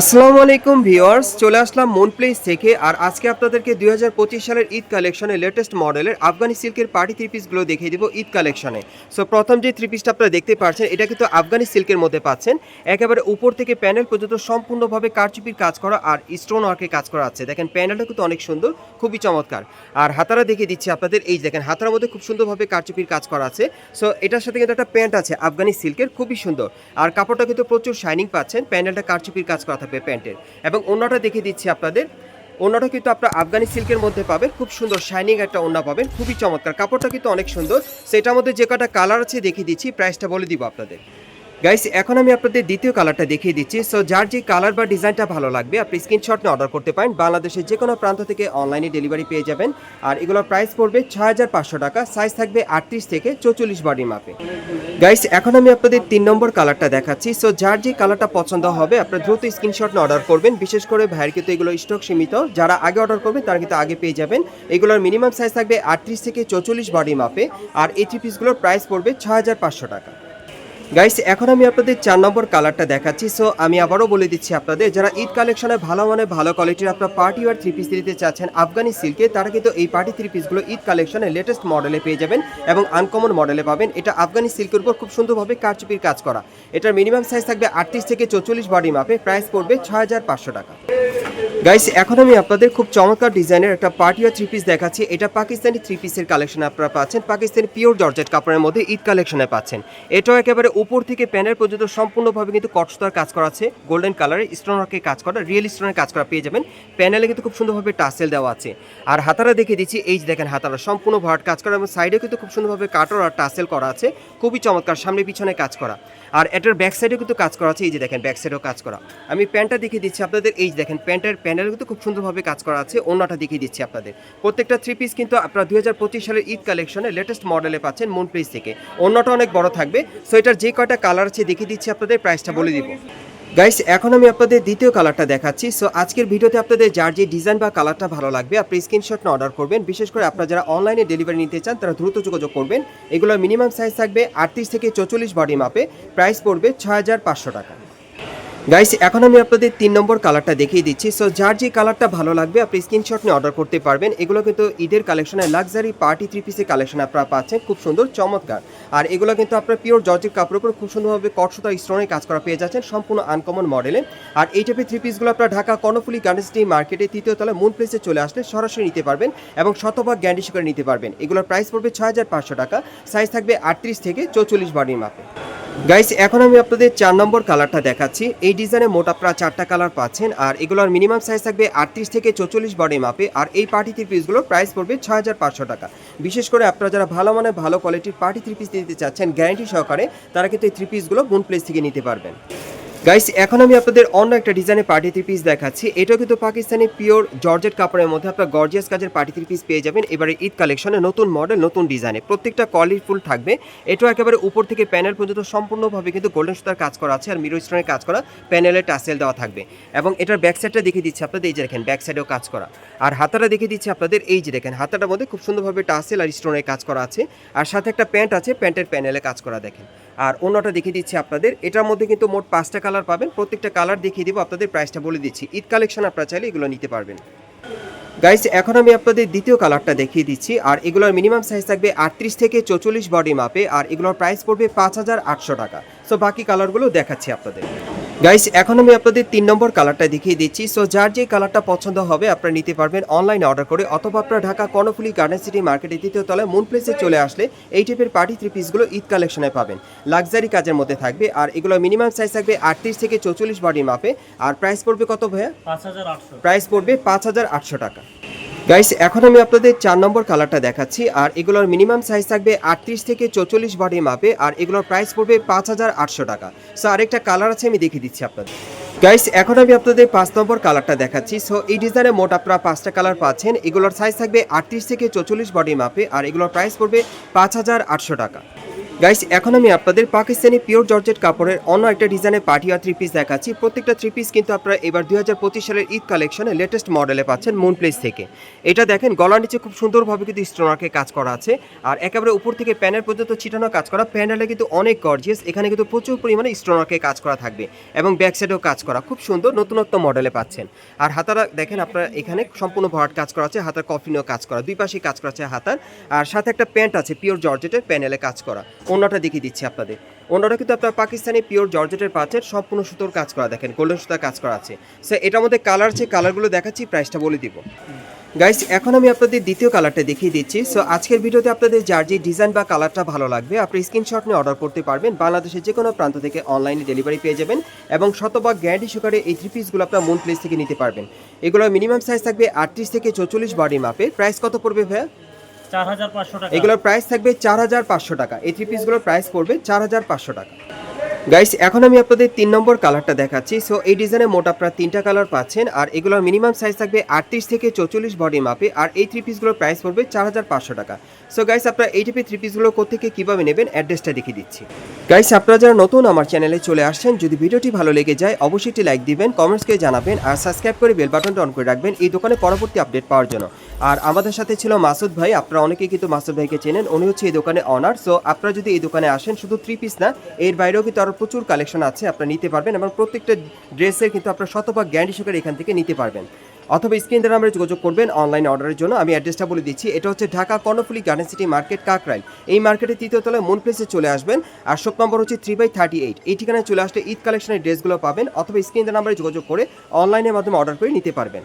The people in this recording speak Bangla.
আসসালামু আলাইকুম ভিউয়ার্স, চলে আসলাম মুন প্লেস থেকে। আর আজকে আপনাদেরকে দুই হাজার পঁচিশ সালের ঈদ কালেকশনের লেটেস্ট মডেলের আফগানি সিল্কের পার্টি থ্রি পিসগুলো দেখিয়ে দিব ঈদ কালেকশনে। সো প্রথম যে থ্রি পিসটা আপনারা দেখতে পাচ্ছেন, এটা কিন্তু আফগানি সিল্কের মধ্যে পাচ্ছেন। একেবারে উপর থেকে প্যানেল পর্যন্ত সম্পূর্ণভাবে কারচুপির কাজ করা আর স্টোন ওয়ার্কের কাজ করা আছে। দেখেন, প্যানেলটা কিন্তু অনেক সুন্দর, খুবই চমৎকার। আর হাতারা দেখিয়ে দিচ্ছি আপনাদের, এই দেখেন হাতার মধ্যে খুব সুন্দরভাবে কারচুপির কাজ করা আছে। সো এটার সাথে কিন্তু একটা প্যান্ট আছে, আফগানি সিল্কের, খুবই সুন্দর। আর কাপড়টা কিন্তু প্রচুর শাইনিং পাচ্ছেন, প্যানেলটা কারচুপির কাজ করা থাকবে প্যান্টের। এবং অন্যটা দেখিয়ে দিচ্ছি আপনাদের। অন্যটা কিন্তু আপনার আফগানি সিল্কের মধ্যে পাবেন। খুব সুন্দর শাইনিং একটা ওড়না পাবেন। খুবই চমৎকার। কাপড়টা কিন্তু অনেক সুন্দর। সেটার মধ্যে যে কটা কালার আছে দেখিয়ে দিচ্ছি। প্রাইসটা বলে দিব আপনাদের। গাইস এখন আমি আপনাদের দ্বিতীয় কালারটা দেখিয়ে দিচ্ছি। সো যার যে কালার বা ডিজাইনটা ভালো লাগবে, আপনি স্ক্রিনশট নিয়ে অর্ডার করতে পারেন। বাংলাদেশের যে কোনো প্রান্ত থেকে অনলাইনে ডেলিভারি পেয়ে যাবেন। আর এগুলোর প্রাইস পড়বে ছয় হাজার পাঁচশো টাকা। সাইজ থাকবে আটত্রিশ থেকে চৌচল্লিশ বডি মাপে গাইস এখন আমি আপনাদের তিন নম্বর কালারটা দেখাচ্ছি। সো যার যে কালারটা পছন্দ হবে, আপনারা দ্রুত স্ক্রিনশট নিয়ে অর্ডার করবেন। বিশেষ করে ভাইয়ের কিন্তু এগুলো স্টক সীমিত। যারা আগে অর্ডার করবেন, তারা কিন্তু আগে পেয়ে যাবেন। এগুলোর মিনিমাম সাইজ থাকবে আটত্রিশ থেকে চৌচল্লিশ বডি মাপে আর এই থ্রি পিসগুলোর প্রাইস পড়বে ছয় হাজার পাঁচশো টাকা। গাইস এখন আমি আপনাদের চার নম্বর কালারটা দেখাচ্ছি। সো আমি আবারও বলে দিচ্ছি আপনাদের, যারা ঈদ কালেকশনে ভালো মানে ভালো কোয়ালিটির আপনার পার্টি ওয়ার থ্রি পিস দিতে চাচ্ছেন আফগানি সিল্কে তারা কিন্তু এই পার্টি থ্রি পিসগুলো ঈদ কালেকশনে লেটেস্ট মডেলে পেয়ে যাবেন এবং আনকমন মডেলে পাবেন। এটা আফগানি সিল্কের উপর খুব সুন্দরভাবে কারচুপির কাজ করা। এটার মিনিমাম সাইজ থাকবে আটত্রিশ থেকে চৌচল্লিশ বডি মাপে প্রাইস পড়বে ছয় হাজার পাঁচশো টাকা। গাইস এখন আমি আপনাদের খুব চমৎকার ডিজাইনের একটা পার্টি আর থ্রি পিস দেখাচ্ছি। এটা পাকিস্তানি থ্রি পিসের কালেকশন আপনারা পাচ্ছেন। পাকিস্তানি পিওর জর্জেট কাপড়ের মধ্যে ঈদ কালেকশনে পাচ্ছেন। এটাও একেবারে উপর থেকে প্যানের পর্যন্ত সম্পূর্ণভাবে কিন্তু কটস্তার কাজ করা আছে। গোল্ডেন কালারের স্টোন ওয়ার্কের কাজ করা রিয়েল স্টোনের কাজ করা পেয়ে যাবেন। প্যানেলে কিন্তু খুব সুন্দরভাবে টাসেল দেওয়া আছে। আর হাতারা দেখে দিচ্ছি, এই যে দেখেন হাতারা, সম্পূর্ণ ভাট কাজ করা এবং সাইডে কিন্তু খুব সুন্দরভাবে কাটর আর টাসেল করা আছে। খুবই চমৎকার, সামনে পিছনে কাজ করা। আর এটার ব্যাক সাইডেও কিন্তু কাজ করা আছে, এই যে দেখেন ব্যাক সাইডেও কাজ করা। আমি প্যান্টটা দেখিয়ে দিচ্ছি আপনাদের, এই যে দেখেন প্যান্টের প্যানেল কিন্তু খুব সুন্দরভাবে কাজ করা আছে, অন্যটা দেখিয়ে দিচ্ছি আপনাদের। প্রত্যেকটা থ্রি পিস কিন্তু আপনারা দুই হাজার পঁচিশ সালের ঈদ কালেকশনে লেটেস্ট মডেলে পাচ্ছেন মুন প্লেস থেকে। অন্যটা অনেক বড় থাকবে সো এটার যে কটা কালার আছে দেখিয়ে দিচ্ছি আপনাদের প্রাইসটা বলে দিব। গাইস এখন আমি আপনাদের দ্বিতীয় কালারটা দেখাচ্ছি। সো আজকের ভিডিওতে আপনাদের যার যে ডিজাইন বা কালারটা ভালো লাগবে, আপনি স্ক্রিনশট না অর্ডার করবেন। বিশেষ করে আপনারা যারা অনলাইনে ডেলিভারি নিতে চান, তারা দ্রুত যোগাযোগ করবেন। এগুলোর মিনিমাম সাইজ থাকবে আটত্রিশ থেকে চৌচল্লিশ বডি মাপে প্রাইস পড়বে ছয় হাজার পাঁচশো টাকা। গাইস এখন আমি আপনাদের তিন নম্বর কালারটা দেখিয়ে দিচ্ছি। সো যার যে কালারটা ভালো লাগবে, আপনি স্ক্রিনশট নিয়ে অর্ডার করতে পারবেন। এগুলো কিন্তু ঈদের কালেকশনে লাক্সারি পার্টি থ্রি পিসের কালেকশন আপনারা পাচ্ছেন। খুব সুন্দর, চমৎকার। আর এগুলো কিন্তু আপনার পিওর জর্জের কাপড়ের উপর খুব সুন্দরভাবে কটসতা স্টোনের কাজ করা পেয়ে যাচ্ছেন সম্পূর্ণ আনকমন মডেলে আর এই টাইপের থ্রি পিসগুলো আপনার ঢাকা কর্ণফুলি গার্ডেন্সটি মার্কেটে তৃতীয় তলা মুন প্লেসে চলে আসলে সরাসরি নিতে পারবেন এবং শতভাগ গ্যান্ডিশ করে নিতে পারবেন। এগুলোর প্রাইস পড়বে ছয় হাজার পাঁচশো টাকা। সাইজ থাকবে আটত্রিশ থেকে চৌচল্লিশ বডির মাপে। গাইস এখন আমি আপনাদের চার নম্বর কালারটা দেখাচ্ছি। এই ডিজাইনে মোট আপনারা চারটা কালার পাচ্ছেন, আর এগুলোর মিনিমাম সাইজ থাকবে আটত্রিশ থেকে চৌচল্লিশ বডি মাপে আর এই পার্টি থ্রি পিসগুলো প্রাইস পড়বে ছয় হাজার পাঁচশো টাকা। বিশেষ করে আপনারা যারা ভালো মানে ভালো কোয়ালিটির পার্টি থ্রি পিস নিতে চাচ্ছেন গ্যারান্টি সহকারে তারা কিন্তু এই থ্রি পিসগুলো বুন প্লেস থেকে নিতে পারবেন। গাইস এখন আমি আপনাদের অন্য একটা ডিজাইনের পার্টি থ্রি পিস দেখাচ্ছি। এটাও কিন্তু পাকিস্তানি পিওর জর্জেট কাপড়ের মধ্যে আপনার গর্জিয়াস কাজের পার্টি থ্রি পিস পেয়ে যাবেন। এবারে ঈদ কালেকশনে নতুন মডেল নতুন ডিজাইনে প্রত্যেকটা কোয়ালিটিফুল থাকবে। এটাও একেবারে উপর থেকে প্যানেল পর্যন্ত সম্পূর্ণভাবে কিন্তু গোল্ডেন সুতার কাজ করা আছে আর মিরো স্টোনের কাজ করা প্যানেলে টাসেল দেওয়া থাকবে। এবং এটার ব্যাক সাইডটা দেখিয়ে দিচ্ছি আপনাদের, এই যে দেখেন ব্যাক সাইডেও কাজ করা। আর হাতাটা দেখিয়ে দিচ্ছি আপনাদের, এই যে দেখেন, হাতাটার মধ্যে খুব সুন্দরভাবে টাসেল আর স্টোনের কাজ করা আছে। আর সাথে একটা প্যান্ট আছে প্যান্টের প্যানেলে কাজ করা দেখেন। আর অন্যটা দেখিয়ে দিচ্ছি আপনাদের, এটার মধ্যে কিন্তু মোট পাঁচটা কালার পাবেন, প্রত্যেকটা কালার দেখিয়ে দিব, আপনাদের প্রাইসটা বলে দিচ্ছি। ঈদ কালেকশন আপনারা চাইলে এগুলো নিতে পারবেন। গাইস এখন আমি আপনাদের দ্বিতীয় কালারটা দেখিয়ে দিচ্ছি, আর এগুলোর মিনিমাম সাইজ থাকবে আটত্রিশ থেকে চৌচল্লিশ বডি মাপে আর এগুলোর প্রাইস পড়বে পাঁচ হাজার আটশো টাকা। সো বাকি কালারগুলো দেখাচ্ছি আপনাদের। গাইস এখন আমি আপনাদের তিন নম্বর কালারটা দেখিয়ে দিচ্ছি। সো যার যে কালারটা পছন্দ হবে আপনারা নিতে পারবেন অনলাইনে অর্ডার করে অথবা আপনারা ঢাকা কর্ণফুলি গার্ডেন সিটি মার্কেটের দ্বিতীয় তলায় মুন প্লেসে চলে আসলে এই টাইপের পার্টি থ্রি পিসগুলো ঈদ কালেকশনে পাবেন। লাক্সারি কাজের মধ্যে থাকবে আর এগুলো মিনিমাম সাইজ থাকবে আটত্রিশ থেকে চৌচল্লিশ বডি মাপে। আর প্রাইস পড়বে কত ভাইয়া? প্রাইস পড়বে পাঁচ হাজার আটশো টাকা। গাইস এখন আমি আপনাদের চার নম্বর কালারটা দেখাচ্ছি, আর এগুলোর মিনিমাম সাইজ থাকবে আটত্রিশ থেকে চৌচল্লিশ বডি মাপে, আর এগুলোর প্রাইস পড়বে পাঁচ হাজার আটশো টাকা। সো আরেকটা কালার আছে, আমি দেখিয়ে দিচ্ছি আপনাদের। গাইস এখন আমি আপনাদের পাঁচ নম্বর কালারটা দেখাচ্ছি। সো এই ডিজাইনে মোট আপনারা পাঁচটা কালার পাচ্ছেন। এগুলোর সাইজ থাকবে আটত্রিশ থেকে চৌচল্লিশ বডি মাপে, আর এগুলোর প্রাইস পড়বে পাঁচ হাজার আটশো টাকা। গাইস এখন আমি আপনাদের পাকিস্তানি পিওর জর্জেট কাপড়ের অন্য একটা ডিজাইনের আর থ্রি পিস দেখাচ্ছি। প্রত্যেকটা থ্রি পিস কিন্তু আপনারা এবার দুই হাজার পঁচিশ সালের ঈদ কালেকশনে লেটেস্ট মডেলে পাচ্ছেন মুন প্লেস থেকে। এটা দেখেন, গলার নিচে খুব সুন্দরভাবে কিন্তু স্টোনারকে কাজ করা আছে। আর একেবারে উপর থেকে প্যানেল পর্যন্ত ছিটানো কাজ করা প্যানেলে কিন্তু অনেক গর্জিয়াস এখানে কিন্তু প্রচুর পরিমাণে স্টোনারকে কাজ করা থাকবে এবং ব্যাক সাইডেও কাজ করা। খুব সুন্দর নতুনত্ব মডেলে পাচ্ছেন। আর হাতারা দেখেন, আপনারা এখানে সম্পূর্ণ ভরাট কাজ করা আছে, হাতার কফিনেও কাজ করা, দুই পাশে কাজ করা আছে হাতার। আর সাথে একটা প্যান্ট আছে পিওর জর্জেটের প্যানেলে কাজ করা। অন্যটা দেখিয়ে দিচ্ছি আপনাদের। অন্যটা কিন্তু আপনার পাকিস্তানি পিওর জর্জেটের পাচ্ছেন সম্পূর্ণ সুতোর কাজ করা, দেখেন গোল্ডেন সুতার কাজ করা আছে। সো এটার মধ্যে কালার আছে কালারগুলো দেখাচ্ছি প্রাইসটা বলে দিব। গাইস এখন আমি আপনাদের দ্বিতীয় কালারটা দেখিয়ে দিচ্ছি। সো আজকের ভিডিওতে আপনাদের যার যে ডিজাইন বা কালারটা ভালো লাগবে, আপনি স্ক্রিনশট নিয়ে অর্ডার করতে পারবেন। বাংলাদেশের যে কোনো প্রান্ত থেকে অনলাইনে ডেলিভারি পেয়ে যাবেন এবং শতভাগ গ্যারান্টি সহকারে এই থ্রি পিসগুলো আপনার মুন প্লেস থেকে নিতে পারবেন। এগুলোর মিনিমাম সাইজ থাকবে আটত্রিশ থেকে চৌচল্লিশ বডি মাপে প্রাইস কত পড়বে ভাইয়া? এগুলোর প্রাইস থাকবে চার হাজার পাঁচশো টাকা। এই থ্রি পিসগুলোর প্রাইস পড়বে চার হাজার পাঁচশো টাকা। গাইস এখন আমি আপনাদের তিন নম্বর কালারটা দেখাচ্ছি। সো এই ডিজাইনে মোট আপনারা তিনটা কালার পাচ্ছেন, আর এগুলোর মিনিমাম সাইজ থাকবে আটত্রিশ থেকে চৌচল্লিশ বডি মাপে আর এই থ্রি পিসগুলোর প্রাইস পড়বে চার হাজার পাঁচশো টাকা। সো গাইস আপনারা এই টাইপের থ্রি পিসগুলো কোথেকে কীভাবে নেবেন অ্যাড্রেসটা দেখিয়ে দিচ্ছি। গাইস আপনারা যারা নতুন আমার চ্যানেলে চলে আসছেন, যদি ভিডিওটি ভালো লেগে যায়, অবশ্যই একটি লাইক দিবেন কমেন্টসকে জানাবেন, আর সাবস্ক্রাইব করে বেল বাটনটা অন করে রাখবেন, এই দোকানে পরবর্তী আপডেট পাওয়ার জন্য। আর আমাদের সাথে ছিল মাসুদ ভাই, আপনারা অনেকেই কিন্তু মাসুদ ভাইকে চেনেন, উনি হচ্ছে এই দোকানে অনার সো আপনারা যদি এই দোকানে আসেন, শুধু থ্রি পিস না, এর বাইরেও কিন্তু আরও প্রচুর কালেকশন আছে, আপনারা নিতে পারবেন এবং প্রত্যেকটা ড্রেসের কিন্তু আপনারা শতভাগ গ্যারান্টি সহকারে এখান থেকে নিতে পারবেন। অথবা স্ক্রিন দ্বারা আমরা যোগাযোগ করবেন অনলাইন অর্ডারের জন্য। আমি অ্যাড্রেসটা বলে দিচ্ছি। এটা হচ্ছে Dhaka Karnaphuli Garden City Market Kakrail. এই মার্কেটের তৃতীয় তলায় মুন প্লেসে চলে আসবেন। আর শপ নম্বর হচ্ছে থ্রি বাই থার্টি এইট এই ঠিকানায় চলে আসলে ঈদ কালেকশনের ড্রেসগুলো পাবেন। অথবা স্ক্রিন দ্বারা আমরা যোগাযোগ করে অনলাইনের মাধ্যমে অর্ডার করে নিতে পারবেন।